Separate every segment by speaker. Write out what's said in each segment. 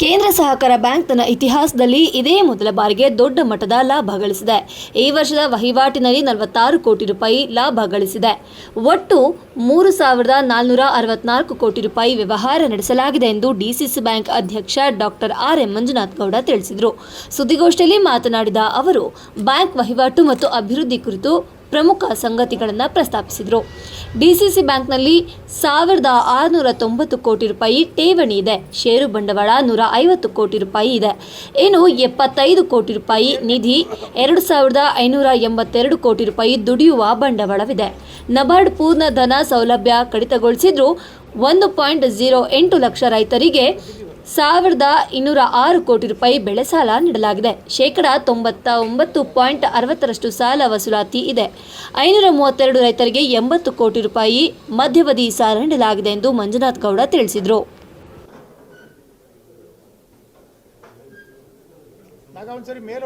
Speaker 1: ಕೇಂದ್ರ ಸಹಕಾರ ಬ್ಯಾಂಕ್ ತನ್ನ ಇತಿಹಾಸದಲ್ಲಿ ಇದೇ ಮೊದಲ ಬಾರಿಗೆ ದೊಡ್ಡ ಮಟ್ಟದ ಲಾಭ ಗಳಿಸಿದೆ. ಈ ವರ್ಷದ ವಹಿವಾಟಿನಲ್ಲಿ ನಲವತ್ತಾರು ಕೋಟಿ ರೂಪಾಯಿ ಲಾಭ ಗಳಿಸಿದೆ. ಒಟ್ಟು ಮೂರು ಸಾವಿರದ ನಾಲ್ನೂರ ಅರವತ್ನಾಲ್ಕು ಕೋಟಿ ರೂಪಾಯಿ ವ್ಯವಹಾರ ನಡೆಸಲಾಗಿದೆ ಎಂದು ಡಿಸಿಸಿ ಬ್ಯಾಂಕ್ ಅಧ್ಯಕ್ಷ doctor R M Manjunath Gowda ತಿಳಿಸಿದರು. ಸುದ್ದಿಗೋಷ್ಠಿಯಲ್ಲಿ ಮಾತನಾಡಿದ ಅವರು, ಬ್ಯಾಂಕ್ ವಹಿವಾಟು ಮತ್ತು ಅಭಿವೃದ್ಧಿ ಕುರಿತು ಪ್ರಮುಖ ಸಂಗತಿಗಳನ್ನು ಪ್ರಸ್ತಾಪಿಸಿದರು. ಡಿಸಿಸಿ ಬ್ಯಾಂಕ್ನಲ್ಲಿ ಸಾವಿರದ ಆರುನೂರ ತೊಂಬತ್ತು ಕೋಟಿ ರೂಪಾಯಿ ಠೇವಣಿ ಇದೆ. ಷೇರು ಬಂಡವಾಳ ನೂರ ಐವತ್ತು ಕೋಟಿ ರೂಪಾಯಿ ಇದೆ. ಇನ್ನು ಎಪ್ಪತ್ತೈದು ಕೋಟಿ ರೂಪಾಯಿ ನಿಧಿ, ಎರಡು ಸಾವಿರದ ಐನೂರ ಎಂಬತ್ತೆರಡು ಕೋಟಿ ರೂಪಾಯಿ ದುಡಿಯುವ ಬಂಡವಾಳವಿದೆ. ನಬಾರ್ಡ್ ಪೂರ್ಣ ಧನ ಸೌಲಭ್ಯ ಕಡಿತಗೊಳಿಸಿದ್ರು ಒಂದು ಪಾಯಿಂಟ್ ಜೀರೋ ಎಂಟು ಲಕ್ಷ ರೈತರಿಗೆ ಸಾವಿರದ ಇನ್ನೂರ ಆರು ಕೋಟಿ ರೂಪಾಯಿ ಬೆಳೆ ಸಾಲ ನೀಡಲಾಗಿದೆ. ಶೇಕಡ ತೊಂಬತ್ತ ಒಂಬತ್ತು ಪಾಯಿಂಟ್ ಅರವತ್ತರಷ್ಟು ಸಾಲ ವಸೂಲಾತಿ ಇದೆ. ಐನೂರ ಮೂವತ್ತೆರಡು ರೈತರಿಗೆ ಎಂಬತ್ತು ಕೋಟಿ ರೂಪಾಯಿ ಮಧ್ಯವಧಿ ಸಾಲ ನೀಡಲಾಗಿದೆ ಎಂದು ಮಂಜುನಾಥ್ ಗೌಡ ತಿಳಿಸಿದರು.
Speaker 2: ಮೇಲೆ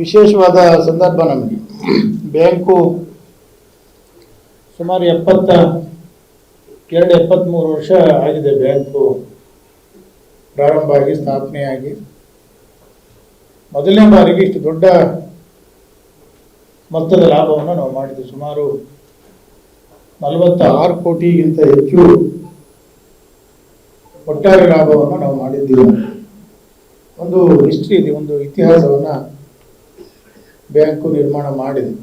Speaker 2: ವಿಶೇಷವಾದ ಸಂದರ್ಭ ನಮಗೆ. ಬ್ಯಾಂಕು ಸುಮಾರು ಎಪ್ಪತ್ತ, ಎರಡು ಎಪ್ಪತ್ತ್ಮೂರು ವರ್ಷ ಆಗಿದೆ ಬ್ಯಾಂಕು ಪ್ರಾರಂಭ ಆಗಿ, ಸ್ಥಾಪನೆಯಾಗಿ. ಮೊದಲನೇ ಬಾರಿಗೆ ಇಷ್ಟು ದೊಡ್ಡ ಮೊತ್ತದ ಲಾಭವನ್ನು ನಾವು ಮಾಡಿದ್ವಿ. ಸುಮಾರು ನಲವತ್ತ ಆರು ಕೋಟಿಗಿಂತ ಹೆಚ್ಚು ಒಟ್ಟಾರೆ ಲಾಭವನ್ನು ನಾವು ಮಾಡಿದ್ದೀವಿ. ಒಂದು ಹಿಸ್ಟ್ರಿ ಇದೆ, ಒಂದು ಇತಿಹಾಸವನ್ನು ಬ್ಯಾಂಕು ನಿರ್ಮಾಣ ಮಾಡಿದೆ.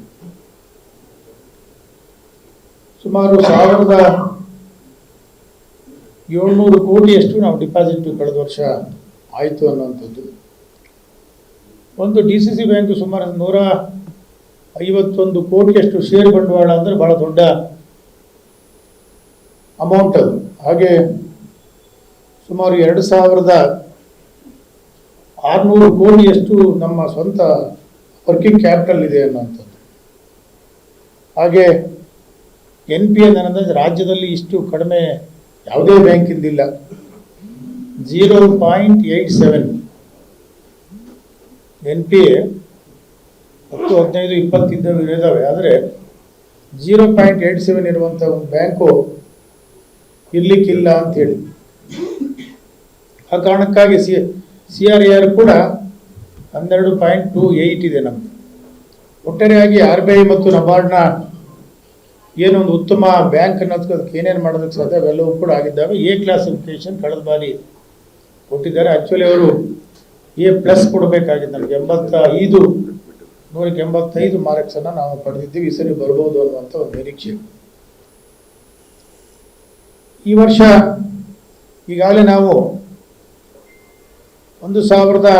Speaker 2: ಸುಮಾರು ಸಾವಿರದ ಏಳ್ನೂರು ಕೋಟಿಯಷ್ಟು ನಾವು ಡಿಪಾಸಿಟ್ ಕಳೆದ ವರ್ಷ ಆಯಿತು ಅನ್ನುವಂಥದ್ದು. ಒಂದು ಡಿ ಸಿ ಸಿ ಬ್ಯಾಂಕು ಸುಮಾರು ನೂರ ಐವತ್ತೊಂದು ಕೋಟಿಯಷ್ಟು ಷೇರ್ ಬಂಡವಾಳ ಅಂದರೆ ಭಾಳ ದೊಡ್ಡ ಅಮೌಂಟ್ ಅದು. ಹಾಗೆ ಸುಮಾರು ಎರಡು ಸಾವಿರದ ಆರುನೂರು ಕೋಟಿಯಷ್ಟು ನಮ್ಮ ಸ್ವಂತ ವರ್ಕಿಂಗ್ ಕ್ಯಾಪಿಟಲ್ ಇದೆ ಅನ್ನೋಂಥದ್ದು ಹಾಗೆ ಎನ್ ಪಿ ಎನ್ ಅನ್ನೋದು ರಾಜ್ಯದಲ್ಲಿ ಇಷ್ಟು ಕಡಿಮೆ ಯಾವುದೇ ಬ್ಯಾಂಕಿಂದಿಲ್ಲ zero point eight seven N P A ಹತ್ತು, ಹದಿನೈದು ಇಪ್ಪತ್ತಿದ್ದವು ಇದ್ದಾವೆ ಆದರೆ ಜೀರೋ ಪಾಯಿಂಟ್ ಏಯ್ಟ್ ಸೆವೆನ್ ಇರುವಂಥ ಒಂದು ಬ್ಯಾಂಕು ಇರ್ಲಿಕ್ಕಿಲ್ಲ ಹೇಳಿ. ಆ ಕಾರಣಕ್ಕಾಗಿ C C R A R ಕೂಡ ಹನ್ನೆರಡು ಪಾಯಿಂಟ್ ಟೂ ಏಯ್ಟ್ ಇದೆ ನಮ್ಮದು ಒಟ್ಟಾರೆಯಾಗಿ ಆರ್ ಬಿ ಐ ಮತ್ತು ನಬಾರ್ಡ್ನ ಏನೊಂದು ಉತ್ತಮ ಬ್ಯಾಂಕ್ ಅನ್ನೋದಕ್ಕೆ ಅದಕ್ಕೆ ಏನೇನು ಮಾಡೋದಕ್ಕೆ ಸಾಧ್ಯ, ಅವೆಲ್ಲವೂ ಕೂಡ ಆಗಿದ್ದಾವೆ. ಎ ಕ್ಲಾಸಿಫಿಕೇಶನ್ ಕಳೆದ ಬಾರಿ ಕೊಟ್ಟಿದ್ದಾರೆ. ಆ್ಯಕ್ಚುಲಿ ಅವರು ಎ ಪ್ಲಸ್ ಕೊಡಬೇಕಾಗಿತ್ತು. ನಮಗೆ ಎಂಬತ್ತ ಐದು ನೂರಕ್ಕೆ ಎಂಬತ್ತೈದು ಮಾರ್ಕ್ಸನ್ನು ನಾವು ಪಡೆದಿದ್ದೀವಿ. ಈ ಸರಿ ಬರ್ಬೋದು ಅನ್ನುವಂಥ ಒಂದು ನಿರೀಕ್ಷೆ. ಈ ವರ್ಷ ಈಗಾಗಲೇ ನಾವು ಒಂದು ಸಾವಿರದ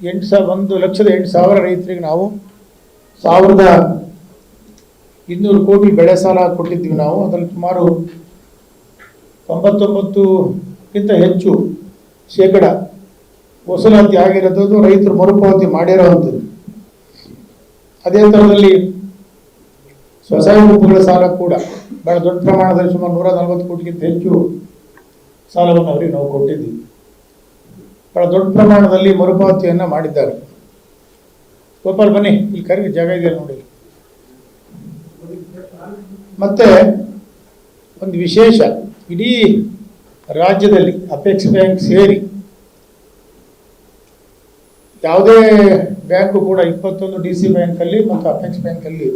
Speaker 2: ಎಂಟು ಸಾವಿರ, ಒಂದು ಲಕ್ಷದ ಎಂಟು ಸಾವಿರ ರೈತರಿಗೆ ನಾವು ಸಾವಿರದ ಇನ್ನೂರು ಕೋಟಿ ಬೆಳೆ ಸಾಲ ಕೊಟ್ಟಿದ್ದೀವಿ ನಾವು. ಅದರಲ್ಲಿ ಸುಮಾರು ತೊಂಬತ್ತೊಂಬತ್ತುಕ್ಕಿಂತ ಹೆಚ್ಚು ಶೇಕಡ ವಸೂಲಾತಿ ಆಗಿರೋದು ರೈತರು ಮರುಪಾವತಿ ಮಾಡಿರೋವಂಥದ್ದು. ಅದೇ ಥರದಲ್ಲಿ ಸ್ವಸಹಾಯ ಗುಂಪುಗಳ ಸಾಲ ಕೂಡ ಬಹಳ ದೊಡ್ಡ ಪ್ರಮಾಣದಲ್ಲಿ ಸುಮಾರು ನೂರ ನಲವತ್ತು ಕೋಟಿಗಿಂತ ಹೆಚ್ಚು ಸಾಲವನ್ನು ಅವರಿಗೆ ನಾವು ಕೊಟ್ಟಿದ್ದೀವಿ. ಬಹಳ ದೊಡ್ಡ ಪ್ರಮಾಣದಲ್ಲಿ ಮರುಪಾವತಿಯನ್ನು ಮಾಡಿದ್ದಾರೆ. ಗೋಪಾಲ್, ಬನ್ನಿ, ಇಲ್ಲಿ ಕರೆಗೆ ಜಾಗ ಇದೆ ನೋಡಿ. ಮತ್ತೆ ಒಂದು ವಿಶೇಷ, ಇಡೀ ರಾಜ್ಯದಲ್ಲಿ ಅಪೆಕ್ಸ್ ಬ್ಯಾಂಕ್ ಸೇರಿ ಯಾವುದೇ ಬ್ಯಾಂಕು ಕೂಡ ಇಪ್ಪತ್ತೊಂದು ಡಿ ಸಿ ಬ್ಯಾಂಕಲ್ಲಿ ಮತ್ತು ಅಪೆಕ್ಸ್ ಬ್ಯಾಂಕಲ್ಲಿ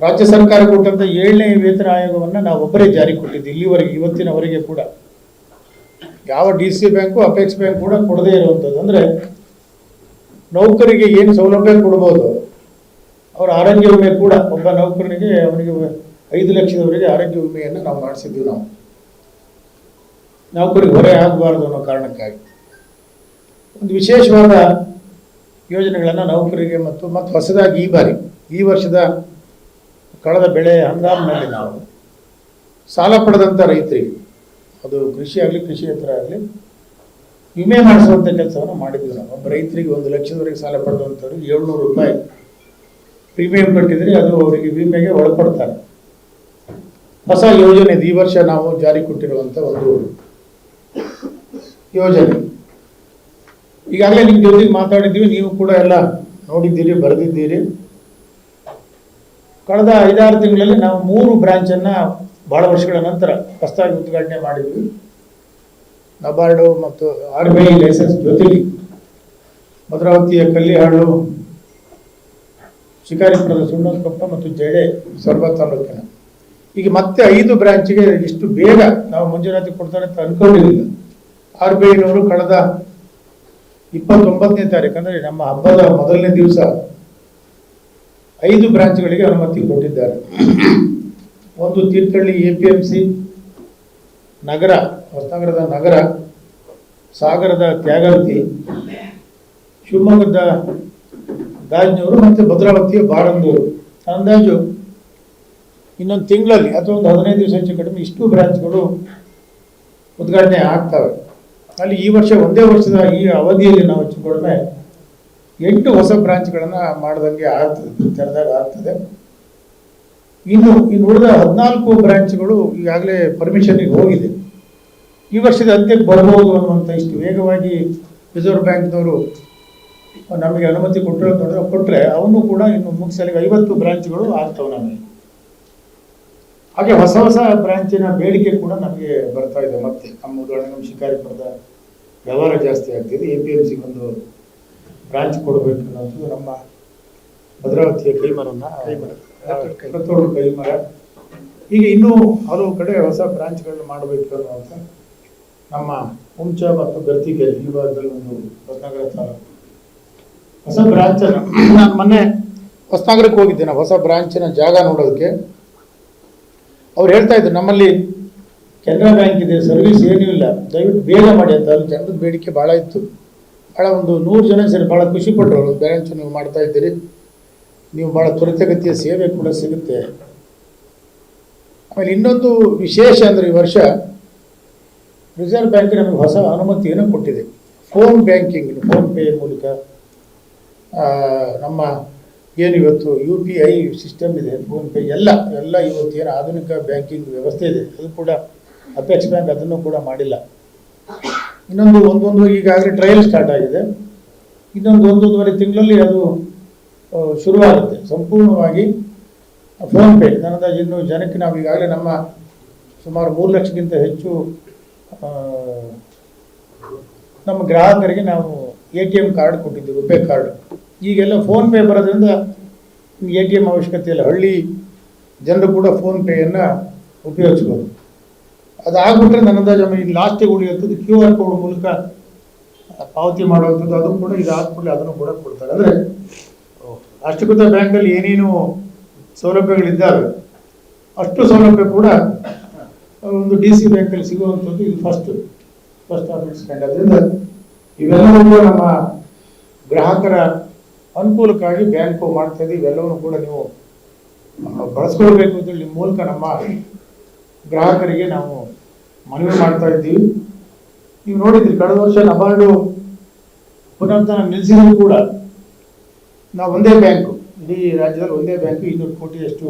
Speaker 2: ರಾಜ್ಯ ಸರ್ಕಾರ ಕೊಟ್ಟಂತ ಏಳನೇ ವೇತನ ಆಯೋಗವನ್ನು ನಾವು ಒಬ್ಬರೇ ಜಾರಿ ಕೊಟ್ಟಿದ್ದೆ ಇಲ್ಲಿವರೆಗೆ, ಇವತ್ತಿನವರೆಗೆ ಕೂಡ. ಯಾವ D C bank, apex bank ಕೂಡ ಕೊಡದೇ ಇರುವಂಥದ್ದು. ಅಂದರೆ ನೌಕರಿಗೆ ಏನು ಸೌಲಭ್ಯ ಕೊಡ್ಬೋದು, ಅವರ ಆರೋಗ್ಯ ವಿಮೆ ಕೂಡ ಒಬ್ಬ ನೌಕರನಿಗೆ ಅವನಿಗೆ ಐದು ಲಕ್ಷದವರೆಗೆ ಆರೋಗ್ಯ ವಿಮೆಯನ್ನು ನಾವು ಮಾಡಿಸಿದ್ವಿ ನಾವು. ನೌಕರಿಗೆ ಹೊರೆ ಆಗಬಾರ್ದು ಅನ್ನೋ ಕಾರಣಕ್ಕಾಗಿ. ಒಂದು ವಿಶೇಷವಾದ ಯೋಜನೆಗಳನ್ನು ನೌಕರಿಗೆ ಮತ್ತು ಮತ್ತು ಹೊಸದಾಗಿ ಈ ಬಾರಿ, ಈ ವರ್ಷದ ಕಳೆದ ಬೆಳೆ ಹಂಗಾಮಿನಲ್ಲಿ ನಾವು ಸಾಲ ಪಡೆದಂಥ ರೈತರಿಗೆ ಅದು ಕೃಷಿ ಆಗಲಿ ಕೃಷಿಯೇತರ ಆಗಲಿ, ವಿಮೆ ಮಾಡಿಸುವಂಥ ಕೆಲಸವನ್ನು ಮಾಡಿದ್ವಿ ನಾವು. ಒಬ್ಬ ರೈತರಿಗೆ ಒಂದು ಲಕ್ಷದವರೆಗೆ ಸಾಲ ಪಡೆದಂಥವ್ರಿಗೆ ಏಳ್ನೂರು ರೂಪಾಯಿ ಪ್ರೀಮಿಯಂ ಕಟ್ಟಿದರೆ ಅದು ಅವರಿಗೆ ವಿಮೆಗೆ ಒಳಪಡ್ತಾರೆ. ಹೊಸ ಯೋಜನೆ ಈ ವರ್ಷ ನಾವು ಜಾರಿ ಕೊಟ್ಟಿರುವಂಥ ಒಂದು ಯೋಜನೆ. ಈಗಾಗಲೇ ನಿಮ್ಮ ಜೊತೆಗೆ ಮಾತಾಡಿದ್ದೀವಿ. ನೀವು ಕೂಡ ಎಲ್ಲ ನೋಡಿದ್ದೀರಿ, ಬರೆದಿದ್ದೀರಿ. ಕಳೆದ ಐದಾರು ತಿಂಗಳಲ್ಲಿ ನಾವು ಮೂರು ಬ್ರಾಂಚನ್ನು ಬಹಳ ವರ್ಷಗಳ ನಂತರ ಹೊಸದಾಗಿ ಉದ್ಘಾಟನೆ ಮಾಡಿದ್ವಿ. ನಬಾರ್ಡು ಮತ್ತು ಆರ್ ಬಿ ಐ ಲೈಸೆನ್ಸ್ ಜೊತೆಗೆ ಭದ್ರಾವತಿಯ ಕಲ್ಲಿಹಾಳು ಶಿಕಾರಿಪುರದ ಸುಣ್ಣಕೊಪ್ಪ ಮತ್ತು ಜಡೆ ಸೊರಬ ತಾಲೂಕಿನ. ಈಗ ಮತ್ತೆ ಐದು ಬ್ರಾಂಚಿಗೆ ಇಷ್ಟು ಬೇಗ ನಾವು ಮಂಜೂರಾತಿ ಕೊಡ್ತಾರೆ ಅಂತ ಅನ್ಕೊಂಡಿರಲಿಲ್ಲ. ಆರ್ ಬಿ ಐನವರು ಕಳೆದ ಇಪ್ಪತ್ತೊಂಬತ್ತನೇ ತಾರೀಕು ಅಂದರೆ ನಮ್ಮ ಹಬ್ಬದ ಮೊದಲನೇ ದಿವಸ ಐದು ಬ್ರಾಂಚ್ಗಳಿಗೆ ಅನುಮತಿ ಕೊಟ್ಟಿದ್ದಾರೆ. ಒಂದು Thirthahalli A P M C ನಗರ, ಹೊಸನಗರದ ನಗರ, ಸಾಗರದ ತ್ಯಾಗವತಿ, ಶಿವಮೊಗ್ಗದ ಗಾಜನೂರು ಮತ್ತು ಭದ್ರಾವತಿಯ ಬಾರಂದೂರು ಅಂದಾಜು ಇನ್ನೊಂದು ತಿಂಗಳಲ್ಲಿ ಅಥವಾ ಒಂದು ಹದಿನೈದು ದಿವಸ ಹೆಚ್ಚು ಕಡಿಮೆ ಇಷ್ಟು ಬ್ರಾಂಚ್ಗಳು ಉದ್ಘಾಟನೆ ಆಗ್ತವೆ. ಅಲ್ಲಿ ಈ ವರ್ಷ ಒಂದೇ ವರ್ಷದ ಈ ಅವಧಿಯಲ್ಲಿ ನಾವು ಹೆಚ್ಚು ಕಡಿಮೆ ಎಂಟು ಹೊಸ ಬ್ರಾಂಚ್ಗಳನ್ನು ಮಾಡ್ದಂಗೆ ಆಗ್ತದೆ, ತೆರೆದಾಗ ಆಗ್ತದೆ. ಇನ್ನು ಇನ್ನು ಉಳಿದ ಹದಿನಾಲ್ಕು ಬ್ರಾಂಚ್ಗಳು ಈಗಾಗಲೇ ಪರ್ಮಿಷನ್ಗೆ ಹೋಗಿದೆ. ಈ ವರ್ಷದ ಅಂತ್ಯಕ್ಕೆ ಬರಬಹುದು ಅನ್ನುವಂಥ ಇಷ್ಟು ವೇಗವಾಗಿ ರಿಸರ್ವ್ ಬ್ಯಾಂಕ್ನವರು ನಮಗೆ ಅನುಮತಿ ಕೊಟ್ಟರೆ ಕೊಟ್ಟರೆ ಅವನು ಕೂಡ ಇನ್ನು ಮುಗಿಸಲಿಗೆ ಐವತ್ತು ಬ್ರಾಂಚ್ಗಳು ಆಗ್ತವೆ ನಮಗೆ. ಹಾಗೆ ಹೊಸ ಹೊಸ ಬ್ರಾಂಚಿನ ಬೇಡಿಕೆ ಕೂಡ ನಮಗೆ ಬರ್ತಾ ಇದೆ. ಮತ್ತೆ ನಮ್ಮ ಉದಾಹರಣೆ ನಮ್ಮ ಶಿಕಾರಿಪುರದ ವ್ಯವಹಾರ ಜಾಸ್ತಿ ಆಗ್ತಿದೆ. ಎ ಪಿ ಎಂ ಸಿಗೆ ಒಂದು ಬ್ರಾಂಚ್ ಕೊಡಬೇಕು ಅನ್ನೋದು ನಮ್ಮ ಭದ್ರಾವತಿಯ ಕೈಮರನ್ನ
Speaker 3: ಕೈಮರ.
Speaker 2: ಕತ್ತೋಡು ಕೈಮರ ಈಗ ಇನ್ನೂ ಹಲವು ಕಡೆ ಹೊಸ ಬ್ರಾಂಚ್ಗಳನ್ನ ಮಾಡಬೇಕು ಅನ್ನುವಂಥ ನಮ್ಮ ಹುಂಚ ಮತ್ತು ಗರ್ತಿಗೆ ಈ ಭಾಗದಲ್ಲಿ ಒಂದು ಹೊಸನಗರ ತಾಲೂಕು. ಹೊಸ ಬ್ರಾಂಚ್ ನಾನು ಮೊನ್ನೆ ಹೊಸನಗರಕ್ಕೆ ಹೋಗಿದ್ದೆ ನಾವು ಹೊಸ ಬ್ರಾಂಚಿನ ಜಾಗ ನೋಡೋದಕ್ಕೆ. ಅವ್ರು ಹೇಳ್ತಾ ಇದ್ರು, ನಮ್ಮಲ್ಲಿ ಕೆನರಾ ಬ್ಯಾಂಕ್ ಇದೆ, ಸರ್ವಿಸ್ ಏನೂ ಇಲ್ಲ. ದಯವಿಟ್ಟು ಬೇಗ ಮಾಡಿ ಅಂತ. ಅಲ್ಲಿ ಜನರ ಬೇಡಿಕೆ ಭಾಳ ಇತ್ತು. ಭಾಳ ಒಂದು ನೂರು ಜನ ಸೇರಿ ಖುಷಿ ಪಟ್ಟರು. ಬ್ರಾಂಚ್ ನೀವು ಮಾಡ್ತಾ ಇದ್ದೀರಿ. ನೀವು ಭಾಳ ತ್ವರಿತಗತಿಯ ಸೇವೆ ಕೂಡ ಸಿಗುತ್ತೆ. ಆಮೇಲೆ ಇನ್ನೊಂದು ವಿಶೇಷ ಅಂದರೆ ಈ ವರ್ಷ ರಿಸರ್ವ್ ಬ್ಯಾಂಕ್ ನಮಗೆ ಹೊಸ ಅನುಮತಿಯನ್ನು ಕೊಟ್ಟಿದೆ. ಫೋನ್ ಬ್ಯಾಂಕಿಂಗ್ ಫೋನ್ ಪೇ ಮೂಲಕ ನಮ್ಮ ಏನು ಇವತ್ತು ಯು ಪಿ ಐ ಸಿಸ್ಟಮ್ ಇದೆ, ಫೋನ್ ಪೇ ಎಲ್ಲ ಎಲ್ಲ ಇವತ್ತು ಏನು ಆಧುನಿಕ ಬ್ಯಾಂಕಿಂಗ್ ವ್ಯವಸ್ಥೆ ಇದೆ, ಅದು ಕೂಡ ಅಪೆಕ್ಸ್ ಬ್ಯಾಂಕ್ ಅದನ್ನು ಕೂಡ ಮಾಡಿಲ್ಲ. ಇನ್ನೊಂದು ಒಂದೊಂದು ಈಗಾಗಲೇ ಟ್ರಯಲ್ ಸ್ಟಾರ್ಟ್ ಆಗಿದೆ. ಇನ್ನೊಂದು ಒಂದೊಂದುವರೆ ತಿಂಗಳಲ್ಲಿ ಅದು ಶುರುವಾಗುತ್ತೆ. ಸಂಪೂರ್ಣವಾಗಿ ಫೋನ್ ಪೇ. ನನ್ನದು ಇನ್ನು ಜನಕ್ಕೆ ನಾವು ಈಗಾಗಲೇ ನಮ್ಮ ಸುಮಾರು ಮೂರು ಲಕ್ಷಕ್ಕಿಂತ ಹೆಚ್ಚು ನಮ್ಮ ಗ್ರಾಹಕರಿಗೆ ನಾವು ಎ ಟಿ ಎಂ ಕಾರ್ಡ್ ಕೊಟ್ಟಿದ್ದೀವಿ ರುಪೇ ಕಾರ್ಡ್. ಈಗೆಲ್ಲ ಫೋನ್ ಪೇ ಬರೋದ್ರಿಂದ ಎ ಟಿ ಎಂ ಅವಶ್ಯಕತೆ ಇಲ್ಲ. ಹಳ್ಳಿ ಜನರು ಕೂಡ ಫೋನ್ ಪೇಯನ್ನು ಉಪಯೋಗಿಸ್ಬೋದು. ಅದಾಗ್ಬಿಟ್ರೆ ನನ್ನದ ಜಮ ಈಗ ಲಾಸ್ಟಿಗೆ ಉಳಿಯುವಂಥದ್ದು ಕ್ಯೂ ಆರ್ ಕೋಡ್ ಮೂಲಕ ಪಾವತಿ ಮಾಡುವಂಥದ್ದು, ಅದು ಕೂಡ ಇದಾದ್ಮೇಲೆ ಅದನ್ನು ಕೂಡ ಕೊಡ್ತಾರೆ. ಅಂದರೆ ರಾಷ್ಟ್ರೀಕೃತ ಬ್ಯಾಂಕಲ್ಲಿ ಏನೇನು ಸೌಲಭ್ಯಗಳಿದ್ದಾವೆ, ಅಷ್ಟು ಸೌಲಭ್ಯ ಕೂಡ ಒಂದು ಡಿ ಸಿ ಬ್ಯಾಂಕಲ್ಲಿ ಸಿಗುವಂಥದ್ದು ಇದು ಫಸ್ಟ್ ಫಸ್ಟ್ ಇಟ್ಸ್ ಅದರಿಂದ ಇವೆಲ್ಲವೂ ನಮ್ಮ ಗ್ರಾಹಕರ ಅನುಕೂಲಕ್ಕಾಗಿ ಬ್ಯಾಂಕು ಮಾಡ್ತಾ ಇದೆ ಇವೆಲ್ಲವನ್ನು ಕೂಡ ನೀವು ಬಳಸ್ಕೊಳ್ಬೇಕು ಅಂತೇಳಿ ನಿಮ್ಮ ಮೂಲಕ ನಮ್ಮ ಗ್ರಾಹಕರಿಗೆ ನಾವು ಮನವಿ ಮಾಡ್ತಾ ಇದ್ದೀವಿ. ನೀವು ನೋಡಿದ್ರಿ, ಕಳೆದ ವರ್ಷ ನಬಾರ್ಡು ಪುನರುತ್ಥಾನ ನಿಲ್ಲಿಸಿದ್ರು ಕೂಡ ನಾವು ಒಂದೇ ಬ್ಯಾಂಕು, ಇಡೀ ರಾಜ್ಯದಲ್ಲಿ ಒಂದೇ ಬ್ಯಾಂಕು, ಇನ್ನೂರು ಕೋಟಿಯಷ್ಟು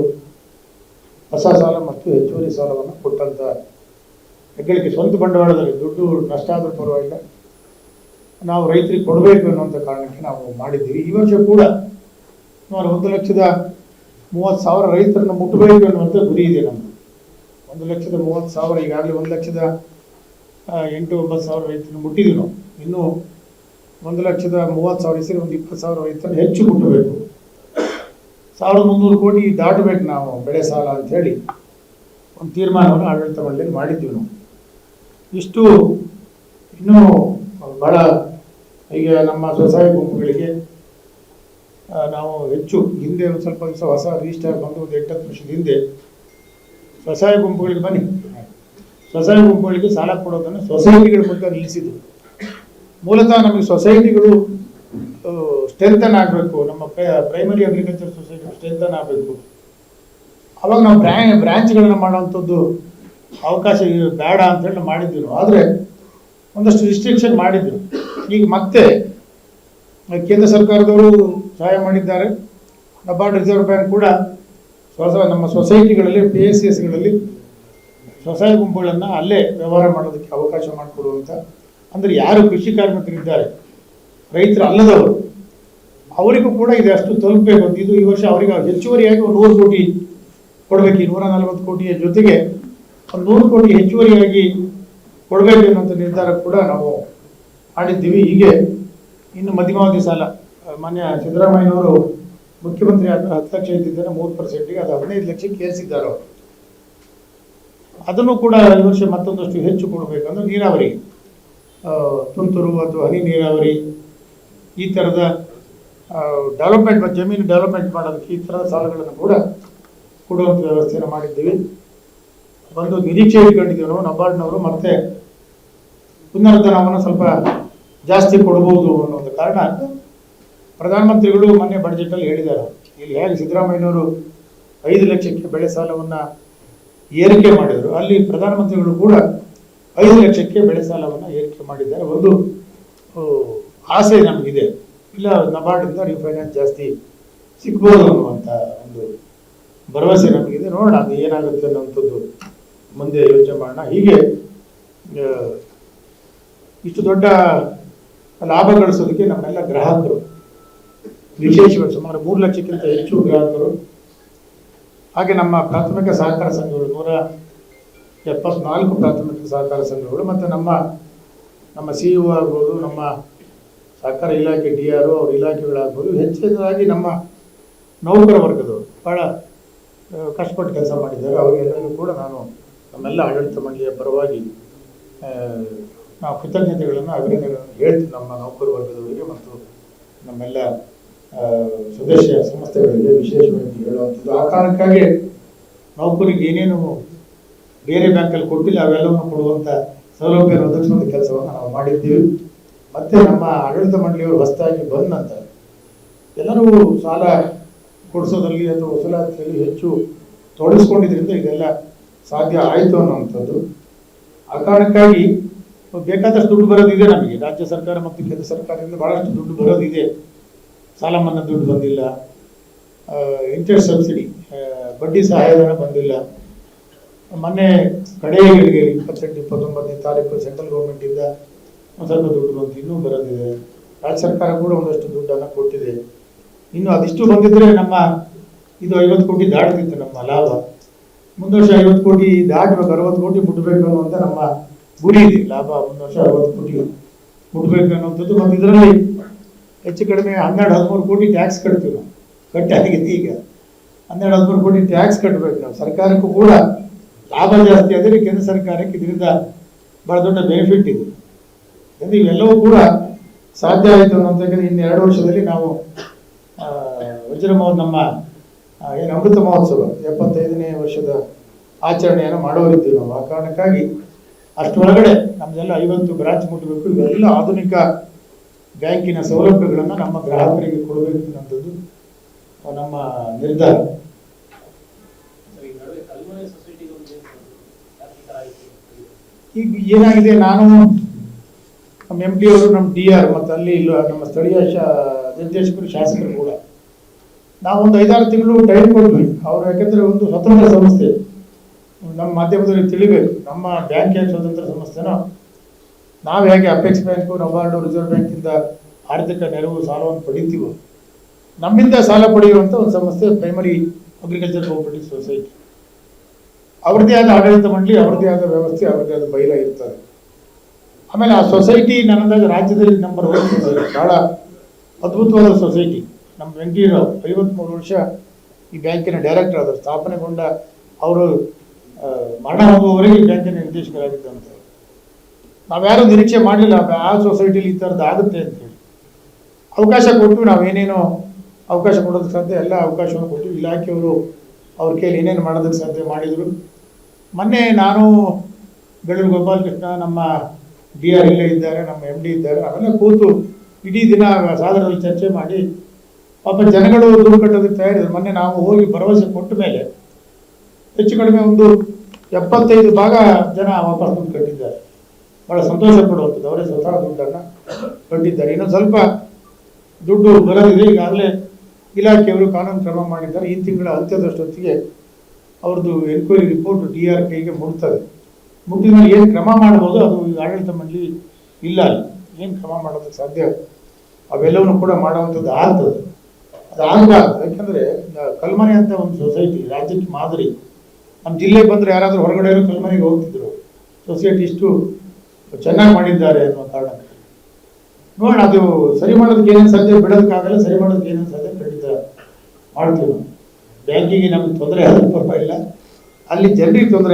Speaker 2: ಹೊಸ ಸಾಲ ಮತ್ತು ಹೆಚ್ಚುವರಿ ಸಾಲವನ್ನು ಕೊಟ್ಟಂತ ಹೆಗ್ಗಳಿಕೆ. ಸ್ವಂತ ಬಂಡವಾಳದಲ್ಲಿ ದುಡ್ಡು ನಷ್ಟ ಆದರೂ ಪರವಾಗಿಲ್ಲ. ನಾವು ರೈತರಿಗೆ ಕೊಡಬೇಕು ಅನ್ನುವಂಥ ಕಾರಣಕ್ಕೆ ನಾವು ಮಾಡಿದ್ದೀವಿ. ಈ ವರ್ಷ ಕೂಡ ಸುಮಾರು ಒಂದು ಲಕ್ಷದ ಮೂವತ್ತು ಸಾವಿರ ರೈತರನ್ನು ಮುಟ್ಟಬೇಕು ಅನ್ನುವಂಥ ಗುರಿ ಇದೆ ನಮ್ಮದು ಒಂದು ಲಕ್ಷದ ಮೂವತ್ತು ಸಾವಿರ, ಈಗಾಗಲೇ ಒಂದು ಲಕ್ಷದ ಎಂಟು, ಒಂಬತ್ತು ಸಾವಿರ ರೈತರನ್ನು ಮುಟ್ಟಿದ್ದೀವಿ ನಾವು. ಇನ್ನೂ ಒಂದು ಲಕ್ಷದ ಮೂವತ್ತು ಸಾವಿರ ಸೇರಿ ಒಂದು ಇಪ್ಪತ್ತು ಸಾವಿರ ರೈತರು ಹೆಚ್ಚು ಮುಟ್ಟಬೇಕು ಸಾವಿರದ ಮುನ್ನೂರು ಕೋಟಿ ದಾಟಬೇಕು ನಾವು, ಬೆಳೆ ಸಾಲ ಅಂತ ಹೇಳಿ. ಒಂದು ತೀರ್ಮಾನವನ್ನು ಆಡಳಿತ ಮಂಡಳಿ ಮಾಡಿದ್ವಿ ನಾವು. ಇಷ್ಟು ಇನ್ನೂ ಬಹಳ ಈಗ ನಮ್ಮ ಸ್ವಸಹಾಯ ಗುಂಪುಗಳಿಗೆ ನಾವು ಹೆಚ್ಚು ಹಿಂದೆ ಒಂದು ಸ್ವಲ್ಪ ದಿವಸ ಹೊಸ ರಿಜಿಸ್ಟರ್ ಬಂದು ಒಂದು ಎಂಟತ್ತು ವರ್ಷದ ಹಿಂದೆ ಸ್ವಸಹಾಯ ಗುಂಪುಗಳಿಗೆ ಬನ್ನಿ. ಸ್ವಸಹಾಯ ಗುಂಪುಗಳಿಗೆ ಸಾಲ ಕೊಡೋದನ್ನು ಸೊಸೈಟಿಗಳ ಮೂಲಕ ನಿಲ್ಲಿಸಿದ್ರು ಮೂಲತಃ ನಮಗೆ ಸೊಸೈಟಿಗಳು ಸ್ಟ್ರೆಂಥನ್ ಆಗಬೇಕು. ನಮ್ಮ ಪ್ರೈಮರಿ ಅಗ್ರಿಕಲ್ಚರ್ ಸೊಸೈಟಿ ಸ್ಟ್ರೆಂಥನ್ ಆಗಬೇಕು. ಅವಾಗ ನಾವು ಬ್ರ್ಯಾ ಬ್ರ್ಯಾಂಚ್ಗಳನ್ನು ಮಾಡುವಂಥದ್ದು ಅವಕಾಶ ಬೇಡ ಅಂತೇಳಿ ಹೇಳಿ ಮಾಡಿದ್ವಿ ಆದರೆ ಒಂದಷ್ಟು ರಿಸ್ಟ್ರಿಕ್ಷನ್ ಮಾಡಿದ್ರು. ಈಗ ಮತ್ತೆ ಕೇಂದ್ರ ಸರ್ಕಾರದವರು ಸಹಾಯ ಮಾಡಿದ್ದಾರೆ. ನಬಾರ್ಡ್ ರಿಸರ್ವ್ ಬ್ಯಾಂಕ್ ಕೂಡ ಸ್ವಸ, ನಮ್ಮ ಸೊಸೈಟಿಗಳಲ್ಲಿ ಪಿ ಎಸ್ ಸಿ ಎಸ್ಗಳಲ್ಲಿ ಸ್ವಸಹಾಯ ಗುಂಪುಗಳನ್ನು ಅಲ್ಲೇ ವ್ಯವಹಾರ ಮಾಡೋದಕ್ಕೆ ಅವಕಾಶ ಮಾಡಿಕೊಡುವಂಥ ಅಂದರೆ ಯಾರು ಕೃಷಿ ಕಾರ್ಮಿಕರಿದ್ದಾರೆ ರೈತರು ಅಲ್ಲದವರು. ಅವರಿಗೂ ಕೂಡ ಇದು ಅಷ್ಟು ತಲುಪಬೇಕು ಅಂತ. ಇದು ಈ ವರ್ಷ ಅವರಿಗೆ ಹೆಚ್ಚುವರಿಯಾಗಿ ಒಂದು ನೂರು ಕೋಟಿ ಕೊಡಬೇಕು. ಈ ನೂರ ನಲವತ್ತು ಕೋಟಿಯ ಜೊತೆಗೆ ಒಂದು ನೂರು ಕೋಟಿ ಹೆಚ್ಚುವರಿಯಾಗಿ ಕೊಡಬೇಕು ಅನ್ನೋಂಥ ನಿರ್ಧಾರ ಕೂಡ ನಾವು ಮಾಡಿದ್ದೀವಿ. ಹೀಗೆ ಇನ್ನು ಮಧ್ಯಮಾವಧಿ ಸಾಲ ಮಾನ್ಯ ಸಿದ್ದರಾಮಯ್ಯನವರು ಮುಖ್ಯಮಂತ್ರಿ ಆದ ಹತ್ತು ಲಕ್ಷ ಇದ್ದಿದ್ದಾರೆ. ಮೂರು ಪರ್ಸೆಂಟಿಗೆ ಅದು ಹದಿನೈದು ಲಕ್ಷಕ್ಕೆ ಏರಿಸಿದ್ದಾರೆ ಅದನ್ನು ಕೂಡ ಈ ವರ್ಷ ಮತ್ತೊಂದಷ್ಟು ಹೆಚ್ಚು ಕೊಡಬೇಕಂದ್ರೆ ನೀರಾವರಿ. ಆ, ತುಂತುರು ಅಥವಾ ಹನಿ ನೀರಾವರಿ ಈ ಥರದ ಡೆವಲಪ್ಮೆಂಟ್ ಜಮೀನು ಡೆವಲಪ್ಮೆಂಟ್ ಮಾಡೋದಕ್ಕೆ ಈ ಥರದ ಸಾಲಗಳನ್ನು ಕೂಡ ಕೊಡುವಂಥ ವ್ಯವಸ್ಥೆಯನ್ನು ಮಾಡಿದ್ದೀವಿ. ಒಂದು ನಿರೀಕ್ಷೆ ಇಟ್ಕೊಂಡಿದ್ದೀವಿ ನಾವು, ನಬಾರ್ಡ್ನವರು ಮತ್ತೆ ಪುನರ್ಧನವನ್ನು ಸ್ವಲ್ಪ ಜಾಸ್ತಿ ಕೊಡಬಹುದು ಅನ್ನೋ ಒಂದು ಕಾರಣ. ಪ್ರಧಾನಮಂತ್ರಿಗಳು ಮೊನ್ನೆ ಬಡ್ಜೆಟಲ್ಲಿ ಹೇಳಿದ್ದಾರೆ. ಇಲ್ಲಿ ಹೇಗೆ ಸಿದ್ದರಾಮಯ್ಯನವರು ಐದು ಲಕ್ಷಕ್ಕೆ ಬೆಳೆ ಸಾಲವನ್ನು ಏರಿಕೆ ಮಾಡಿದರು. ಅಲ್ಲಿ ಪ್ರಧಾನಮಂತ್ರಿಗಳು ಕೂಡ ಐದು ಲಕ್ಷಕ್ಕೆ ಬೆಳೆ ಸಾಲವನ್ನು ಏರಿಕೆ ಮಾಡಿದ್ದಾರೆ. ಒಂದು ಆಸೆ ನಮಗಿದೆ. ಇಲ್ಲ, ನಬಾರ್ಡಿಂದ ರಿಫೈನಾನ್ಸ್ ಜಾಸ್ತಿ ಸಿಗ್ಬೋದು ಅನ್ನುವಂಥ ಒಂದು ಭರವಸೆ ನಮಗಿದೆ. ನೋಡೋಣ, ಅದು ಏನಾಗುತ್ತೆ ಅನ್ನೋಂಥದ್ದು ಮುಂದೆ ಯೋಚನೆ ಮಾಡೋಣ. ಹೀಗೆ ಇಷ್ಟು ದೊಡ್ಡ ಲಾಭ ಗಳಿಸೋದಕ್ಕೆ ನಮ್ಮೆಲ್ಲ ಗ್ರಾಹಕರು, ವಿಶೇಷವಾಗಿ ಸುಮಾರು ಮೂರು ಲಕ್ಷಕ್ಕಿಂತ ಹೆಚ್ಚು ಗ್ರಾಹಕರು, ಹಾಗೆ ನಮ್ಮ ಪ್ರಾಥಮಿಕ ಸಹಕಾರ ಸಂಘಗಳು ನೂರ ಎಪ್ಪತ್ನಾಲ್ಕು ಪ್ರಾಥಮಿಕ ಸಹಕಾರ ಸಂಘಗಳು ಮತ್ತು ನಮ್ಮ ನಮ್ಮ ಸಿ ಇ ಆಗ್ಬೋದು, ನಮ್ಮ ಸಹಕಾರ ಇಲಾಖೆ ಡಿ ಆರ್ ಅವ್ರ ಇಲಾಖೆಗಳಾಗ್ಬೋದು ಹೆಚ್ಚಿನದಾಗಿ ನಮ್ಮ ನೌಕರ ವರ್ಗದವರು. ಭಾಳ ಕಷ್ಟಪಟ್ಟು ಕೆಲಸ ಮಾಡಿದ್ದಾರೆ. ಅವರಿಗೆಲ್ಲರಿಗೂ ಕೂಡ ನಾನು ನಮ್ಮೆಲ್ಲ ಆಡಳಿತ ಮಂಡಳಿಯ ಪರವಾಗಿ ನಾವು ಕೃತಜ್ಞತೆಗಳನ್ನು, ಅಭಿನಂದನೆಗಳನ್ನು ಹೇಳ್ತೀವಿ ನಮ್ಮ ನೌಕರ ವರ್ಗದವರಿಗೆ ಮತ್ತು ನಮ್ಮೆಲ್ಲ ಸದಸ್ಯ ಸಂಸ್ಥೆಗಳಿಗೆ ವಿಶೇಷವಾಗಿ ಹೇಳುವಂಥದ್ದು. ಆ ಕಾರಣಕ್ಕಾಗಿ ನೌಕರಿಗೆ ಏನೇನು ಬೇರೆ ಬ್ಯಾಂಕಲ್ಲಿ ಕೊಟ್ಟಿಲ್ಲ ಅವೆಲ್ಲವನ್ನು ಕೊಡುವಂಥ ಸೌಲಭ್ಯ ಒದಗಿಸುವಂಥ ಕೆಲಸವನ್ನು ನಾವು ಮಾಡಿದ್ದೀವಿ. ಮತ್ತೆ ನಮ್ಮ ಆಡಳಿತ ಮಂಡಳಿಯವರು ಹೊಸದಾಗಿ ಬಂದ ನಂತರ ಎಲ್ಲರೂ ಸಾಲ ಕೊಡಿಸೋದ್ರಲ್ಲಿ ಅಥವಾ ವಸೂಲಾತಿಯಲ್ಲಿ ಹೆಚ್ಚು ತೊಡಗಿಸ್ಕೊಂಡಿದ್ರಿಂದ ಇದೆಲ್ಲ ಸಾಧ್ಯ ಆಯಿತು ಅನ್ನುವಂಥದ್ದು. ಆ ಕಾರಣಕ್ಕಾಗಿ ಬೇಕಾದಷ್ಟು ದುಡ್ಡು ಬರೋದಿದೆ ನಮಗೆ. ರಾಜ್ಯ ಸರ್ಕಾರ ಮತ್ತು ಕೇಂದ್ರ ಸರ್ಕಾರದಿಂದ ಬಹಳಷ್ಟು ದುಡ್ಡು ಬರೋದಿದೆ. ಸಾಲ ಮನ್ನಾ ದುಡ್ಡು ಬಂದಿಲ್ಲ. ಇಂಟ್ರೆಸ್ಟ್ ಸಬ್ಸಿಡಿ ಬಡ್ಡಿ ಸಹಾಯಧನ ಬಂದಿಲ್ಲ. ಮೊನ್ನೆ ಗಳಿಗೆ ಇಪ್ಪತ್ತೆಂಟು, ಇಪ್ಪತ್ತೊಂಬತ್ತನೇ ತಾರೀಕು ಸೆಂಟ್ರಲ್ ಗೌರ್ಮೆಂಟಿಂದ ಒಂದು ಸ್ವಲ್ಪ ದುಡ್ಡು ಬಂತು, ಇನ್ನೂ ಬರೋದಿದೆ. ರಾಜ್ಯ ಸರ್ಕಾರ ಕೂಡ ಒಂದಷ್ಟು ದುಡ್ಡನ್ನು ಕೊಟ್ಟಿದೆ. ಇನ್ನು ಅದಿಷ್ಟು ಬಂದಿದ್ರೆ ನಮ್ಮ ಇದು ಐವತ್ತು ಕೋಟಿ ದಾಟ್ತಿತ್ತು ನಮ್ಮ ಲಾಭ. ಮುಂದೆ ವರ್ಷ ಐವತ್ತು ಕೋಟಿ ದಾಟಬೇಕು ಅರವತ್ತು ಕೋಟಿ ಮುಟ್ಟಬೇಕು ಅನ್ನುವಂಥ ನಮ್ಮ ಗುರಿ ಇದೆ. ಲಾಭ ಒಂದು ವರ್ಷ ಅರವತ್ತು ಕೋಟಿ ಮುಟ್ಟಬೇಕು ಅನ್ನುವಂಥದ್ದು. ಮತ್ತು ಇದರಲ್ಲಿ ಹೆಚ್ಚು ಕಡಿಮೆ ಹನ್ನೆರಡು, ಹದಿಮೂರು ಕೋಟಿ ಟ್ಯಾಕ್ಸ್ ಕಟ್ತೀವಿ ನಾವು. ಕಟ್ಟಾಗಿದೆ ಈಗ. ಹನ್ನೆರಡು, ಹದಿಮೂರು ಕೋಟಿ ಟ್ಯಾಕ್ಸ್ ಕಟ್ಟಬೇಕು ನಾವು. ಸರ್ಕಾರಕ್ಕೂ ಕೂಡ ಲಾಭ ಜಾಸ್ತಿ ಆದರೆ ಕೇಂದ್ರ ಸರ್ಕಾರಕ್ಕೆ ಇದರಿಂದ ಬಹಳ ದೊಡ್ಡ ಬೆನಿಫಿಟ್ ಇದೆ. ಅಂದರೆ ಇವೆಲ್ಲವೂ ಕೂಡ ಸಾಧ್ಯ ಆಯಿತು ಅನ್ನೋದಕ್ಕೆ ಇನ್ನು ಎರಡು ವರ್ಷದಲ್ಲಿ ನಾವು ವಜ್ರ ನಮ್ಮ ಏನು ಅಮೃತ ಮಹೋತ್ಸವ ಎಪ್ಪತ್ತೈದನೇ ವರ್ಷದ ಆಚರಣೆಯನ್ನು ಮಾಡೋರಿದ್ದೀವಿ ನಾವು. ಆ ಕಾರಣಕ್ಕಾಗಿ ಅಷ್ಟರೊಳಗಡೆ ನಮ್ಮದೆಲ್ಲ ಐವತ್ತು ಬ್ರಾಂಚ್ ಮುಟ್ಟಬೇಕು ಇವೆಲ್ಲ ಆಧುನಿಕ ಬ್ಯಾಂಕಿನ ಸೌಲಭ್ಯಗಳನ್ನು ನಮ್ಮ ಗ್ರಾಹಕರಿಗೆ ಕೊಡಬೇಕು ಅನ್ನೋಂಥದ್ದು ನಮ್ಮ ನಿರ್ಧಾರ. ಈಗ ಏನಾಗಿದೆ, ನಾನು ನಮ್ಮ ಎಂ ಪಿ ಅವರು, ನಮ್ಮ ಡಿ ಆರ್ ಮತ್ತು ಅಲ್ಲಿ ಇಲ್ಲ, ನಮ್ಮ ಸ್ಥಳೀಯ ಶಾ, ನಿರ್ದೇಶಕರು, ಶಾಸಕರು ಕೂಡ. ನಾವೊಂದು ಐದಾರು ತಿಂಗಳು ಟೈಮ್ ಕೊಡ್ತೀವಿ ಅವರು ಯಾಕೆಂದರೆ ಒಂದು ಸ್ವತಂತ್ರ ಸಂಸ್ಥೆ. ನಮ್ಮ ಮಾಧ್ಯಮದಲ್ಲಿ ತಿಳಿಬೇಕು. ನಮ್ಮ ಬ್ಯಾಂಕ್ ಹೇಗೆ ಸ್ವತಂತ್ರ ಸಂಸ್ಥೆನೋ, ನಾವು ಹೇಗೆ ಅಪೆಕ್ಸ್ ಬ್ಯಾಂಕು ನಬಾರ್ಡು ರಿಸರ್ವ್ ಬ್ಯಾಂಕಿಂದ ಆರ್ಥಿಕ ನೆರವು, ಸಾಲವನ್ನು ಪಡಿತೀವೋ, ನಮ್ಮಿಂದ ಸಾಲ ಪಡೆಯುವಂಥ ಒಂದು ಸಂಸ್ಥೆ ಪ್ರೈಮರಿ ಅಗ್ರಿಕಲ್ಚರ್ ಕೋಪರೇಟಿವ್ ಸೊಸೈಟಿ ಅವ್ರದ್ದೇ ಆದ ಆಡಳಿತ ಮಂಡಳಿ, ಅವ್ರದ್ದೇ ಆದ ವ್ಯವಸ್ಥೆ, ಅವ್ರದ್ದೇ ಆದ ಬೈಲ ಇರ್ತದೆ ಆಮೇಲೆ ಆ ಸೊಸೈಟಿ ನನ್ನದಾಗ ರಾಜ್ಯದಲ್ಲಿ ನಂಬರ್ ಒನ್ ಭಾಳ ಅದ್ಭುತವಾದ ಸೊಸೈಟಿ ನಮ್ಮ ವೆಂಕಟರಾವ್ ಐವತ್ಮೂರು ವರ್ಷ ಈ ಬ್ಯಾಂಕಿನ ಡೈರೆಕ್ಟರ್ ಆದರು. ಸ್ಥಾಪನೆಗೊಂಡ ಅವರು ಮರಣ ಹೋಗುವವರೆಗೆ ಈ ಬ್ಯಾಂಕಿನ ನಾವು ನಾವ್ಯಾರು ನಿರೀಕ್ಷೆ ಮಾಡಲಿಲ್ಲ, ಆ ಸೊಸೈಟಿಲಿ ಈ ಥರದ್ದು ಆಗುತ್ತೆ ಅಂತ ಹೇಳಿ. ಅವಕಾಶ ಕೊಟ್ಟು ನಾವೇನೇನೋ ಅವಕಾಶ ಕೊಡೋದಕ್ಕೆ ಸಾಧ್ಯ, ಎಲ್ಲ ಅವಕಾಶವನ್ನು ಕೊಟ್ಟು ಇಲಾಖೆಯವರು ಅವ್ರ ಕೈಲಿ ಏನೇನು ಮಾಡೋದಕ್ಕೆ ಸಾಧ್ಯ ಮಾಡಿದರು. ಮೊನ್ನೆ ನಾನು ಬೆಳ್ಳೂರು ಗೋಪಾಲಕೃಷ್ಣ, ನಮ್ಮ ಡಿ ಆರ್ ಇಲ್ಲೇ ಇದ್ದಾರೆ, ನಮ್ಮ ಎಂ ಡಿ ಇದ್ದಾರೆ, ಅವೆಲ್ಲ ಕೂತು ಇಡೀ ದಿನ ಸಾಧನದಲ್ಲಿ ಚರ್ಚೆ ಮಾಡಿ ಪಾಪ ಜನಗಳು ದುಡ್ಡು ಕಟ್ಟೋದಕ್ಕೆ ತಯಾರಿದ್ರು. ಮೊನ್ನೆ ನಾವು ಹೋಗಿ ಭರವಸೆ ಕೊಟ್ಟ ಮೇಲೆ ಹೆಚ್ಚು ಕಡಿಮೆ ಒಂದು ಎಪ್ಪತ್ತೈದು ಭಾಗ ಜನ ವಾಪಸ್ ದುಡ್ಡು ಕಟ್ಟಿದ್ದಾರೆ. ಭಾಳ ಸಂತೋಷ ಪಡುವಂಥದ್ದು. ಅವರೇ ಸ್ವತಃ ದುಡ್ಡನ್ನು ಕಟ್ಟಿದ್ದಾರೆ. ಇನ್ನೊಂದು ಸ್ವಲ್ಪ ದುಡ್ಡು ಬರೋದಿದೆ ಈಗಾಗಲೇ ಇಲಾಖೆಯವರು ಕಾನೂನು ಕ್ರಮ ಮಾಡಿದ್ದಾರೆ. ಈ ತಿಂಗಳ ಅಂತ್ಯದಷ್ಟೊತ್ತಿಗೆ ಅವ್ರದ್ದು ಎನ್ಕ್ವೈರಿ ರಿಪೋರ್ಟ್ ಡಿ ಆರ್ ಕೈಗೆ ಮುಟ್ತದೆ. ಮುಟ್ಟಿದ ಮೇಲೆ ಏನು ಕ್ರಮ ಮಾಡ್ಬೋದು ಅದು ಆಡಳಿತ ಮಂಡಳಿ ಇಲ್ಲ ಏನು ಕ್ರಮ ಮಾಡೋದಕ್ಕೆ ಸಾಧ್ಯ? ಅವೆಲ್ಲವನ್ನು ಕೂಡ ಮಾಡುವಂಥದ್ದು ಆಗ್ತದೆ. ಅದು ಆಗಬಾರ್ದು ಯಾಕಂದರೆ ಕಲ್ಮನೆ ಅಂತ ಒಂದು ಸೊಸೈಟಿ ರಾಜ್ಯಕ್ಕೆ ಮಾದರಿ. ನಮ್ಮ ಜಿಲ್ಲೆಗೆ ಬಂದರೆ ಯಾರಾದರೂ ಹೊರಗಡೆ ಕಲ್ಮನೆಗೆ ಹೋಗ್ತಿದ್ರು. ಸೊಸೈಟಿ ಇಷ್ಟು ಚೆನ್ನಾಗಿ ಮಾಡಿದ್ದಾರೆ ಅನ್ನೋ ಕಾರಣಕ್ಕೆ. ನೋಡೋಣ, ಅದು ಸರಿ ಮಾಡೋದಕ್ಕೆ ಏನೇನು ಸಾಧ್ಯ, ಬಿಡೋದಕ್ಕಾಗಲ್ಲ, ಸರಿ ಮಾಡೋದಕ್ಕೆ ಏನೇನು ಸಾಧ್ಯ? ಮಾಡ್ತೀವಿ. ಬ್ಯಾಂಕಿಗೆ ನಮ್ಗೆ ತೊಂದರೆ ಆದರೂ ಪರವಾಗಿಲ್ಲ. ಅಲ್ಲಿ ಜನರಿಗೆ ತೊಂದರೆ